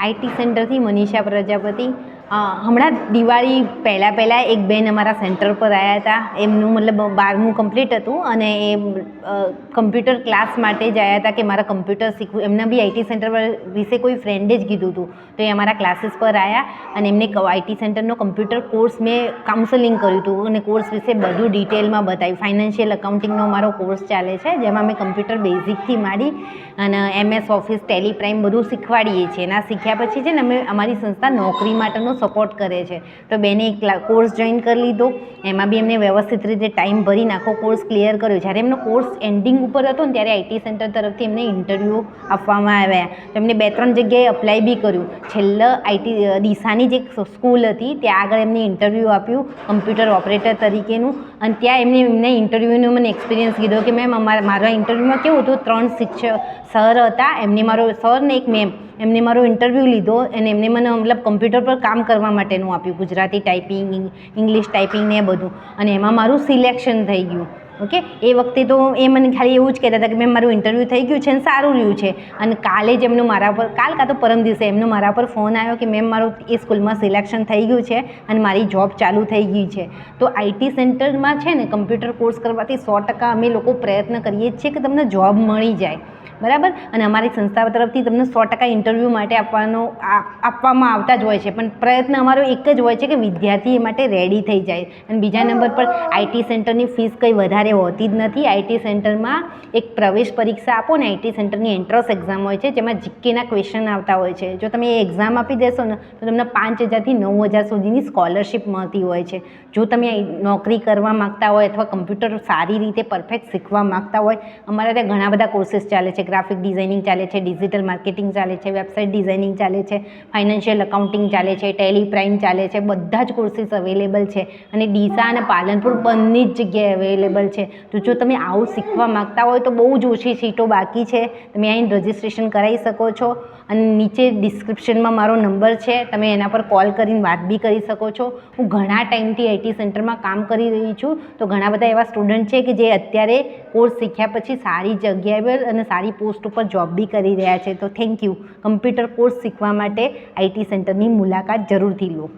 IT સેન્ટરથી Manisha Prajapati. હમણાં દિવાળી પહેલાં પહેલાં એક બેન અમારા સેન્ટર પર આવ્યા હતા. એમનું મતલબ બારમું કમ્પ્લીટ હતું અને એ કમ્પ્યુટર ક્લાસ માટે જ આવ્યા હતા કે મારા કમ્પ્યુટર શીખવું. એમને બી આઈટી સેન્ટર વિશે કોઈ ફ્રેન્ડે જ કીધું હતું તો એ અમારા ક્લાસીસ પર આવ્યા અને એમને આઈટી સેન્ટરનો કમ્પ્યુટર કોર્સ મેં કાઉન્સેલિંગ કર્યું હતું અને કોર્સ વિશે બધું ડિટેલમાં બતાવ્યું. ફાઇનાન્શિયલ અકાઉન્ટિંગનો મારો કોર્સ ચાલે છે, જેમાં મેં કમ્પ્યુટર બેઝિકથી માંડી અને એમએસ ઓફિસ ટેલિપ્રાઇમ બધું શીખવાડીએ છીએ. અને શીખ્યા પછી છે ને અમે અમારી સંસ્થા નોકરી માટેનો સપોર્ટ કરે છે. તો બેને એક કોર્સ જોઈન કરી લીધો. એમાં બી એમને વ્યવસ્થિત રીતે ટાઈમ ભરી નાખો કોર્સ ક્લિયર કર્યો. જ્યારે એમનો કોર્સ એન્ડિંગ ઉપર હતો ને ત્યારે આઈટી સેન્ટર તરફથી એમને ઇન્ટરવ્યૂ આપવામાં આવ્યા. તો એમને બે ત્રણ જગ્યાએ અપ્લાય બી કર્યું. છેલ્લે આઈટી ડીસાની જે સ્કૂલ હતી. ત્યાં આગળ એમને ઇન્ટરવ્યૂ આપ્યું કમ્પ્યુટર ઓપરેટર તરીકેનું. અને ત્યાં એમને એમને ઇન્ટરવ્યૂનો મને એક્સપિરિયન્સ કીધો કે, મેમ, અમારા, મારા ઇન્ટરવ્યૂમાં કેવું હતું? ત્રણ શિક્ષક સર હતા. એમને મારો સર ને એક મેમ એમને મારો ઇન્ટરવ્યૂ લીધો અને એમને મને મતલબ કમ્પ્યુટર પર કામ કરવા માટેનું આપ્યું, ગુજરાતી ટાઈપિંગ ઇંગ્લિશ ટાઈપિંગ ને એ બધું. અને એમાં મારું સિલેક્શન થઈ ગયું ઓકે એ વખતે તો એ મને ખાલી એવું જ કહેતા હતા કે મેમ, મારું ઇન્ટરવ્યૂ થઈ ગયું છે અને સારું રહ્યું છે. અને કાલે જ એમનું મારા પર, કાલ કાં તો પરમ દિવસે એમનો મારા પર ફોન આવ્યો કે, મેમ, મારું એ સ્કૂલમાં સિલેક્શન થઈ ગયું છે અને મારી જોબ ચાલુ થઈ ગઈ છે. તો આઈટી સેન્ટરમાં છે ને કમ્પ્યુટર કોર્સ કરવાથી સો ટકા અમે લોકો પ્રયત્ન કરીએ છીએ કે તમને જોબ મળી જાય. બરાબર? અને અમારી સંસ્થા તરફથી તમને સો ટકા ઇન્ટરવ્યૂ માટે આપવાનો આપવામાં આવતા જ હોય છે. પણ પ્રયત્ન અમારો એક જ હોય છે કે વિદ્યાર્થી એ માટે રેડી થઈ જાય. અને બીજા નંબર પર આઈટી સેન્ટરની ફીસ કંઈ વધારે હોતી જ નથી. આઈટી સેન્ટરમાં એક પ્રવેશ પરીક્ષા આપો ને આઈટી સેન્ટરની એન્ટ્રન્સ એક્ઝામ હોય છે, જેમાં જીકેના ક્વેશ્ચન આવતા હોય છે. જો તમે એ એક્ઝામ આપી દેશો ને, તો તમને પાંચ હજારથી નવ હજાર સુધીની સ્કોલરશિપ મળતી હોય છે. જો તમે નોકરી કરવા માગતા હોય અથવા કમ્પ્યુટર સારી રીતે પરફેક્ટ શીખવા માગતા હોય, અમારા ત્યાં ઘણા બધા કોર્સીસ ચાલે છે. ગ્રાફિક ડિઝાઇનિંગ ચાલે છે ડિજિટલ માર્કેટિંગ ચાલે છે વેબસાઇટ ડિઝાઇનિંગ ચાલે છે ફાઇનાન્શિયલ અકાઉન્ટિંગ ચાલે છે ટેલી પ્રાઇમ ચાલે છે, બધા જ કોર્સીસ અવેલેબલ છે અને ડીસા અને પાલનપુર બંને જ જગ્યાએ અવેલેબલ છે. તો જો તમે આવું શીખવા માગતા હોય તો બહુ જ ઓછી સીટો બાકી છે. તમે અહીં રજિસ્ટ્રેશન કરાવી શકો છો અને નીચે ડિસ્ક્રિપ્શનમાં મારો નંબર છે. તમે એના પર કોલ કરીને વાત બી કરી શકો છો. હું ઘણા ટાઈમથી આઈટી સેન્ટરમાં કામ કરી રહી છું. તો ઘણા બધા એવા સ્ટુડન્ટ છે કે જે અત્યારે કોર્સ શીખ્યા પછી સારી જગ્યાએ અને સારી પોસ્ટ ઉપર જોબ બી કરી રહ્યા છે. તો થેન્ક યુ કમ્પ્યુટર કોર્સ શીખવા માટે આઈટી સેન્ટરની મુલાકાત જરૂરથી લો.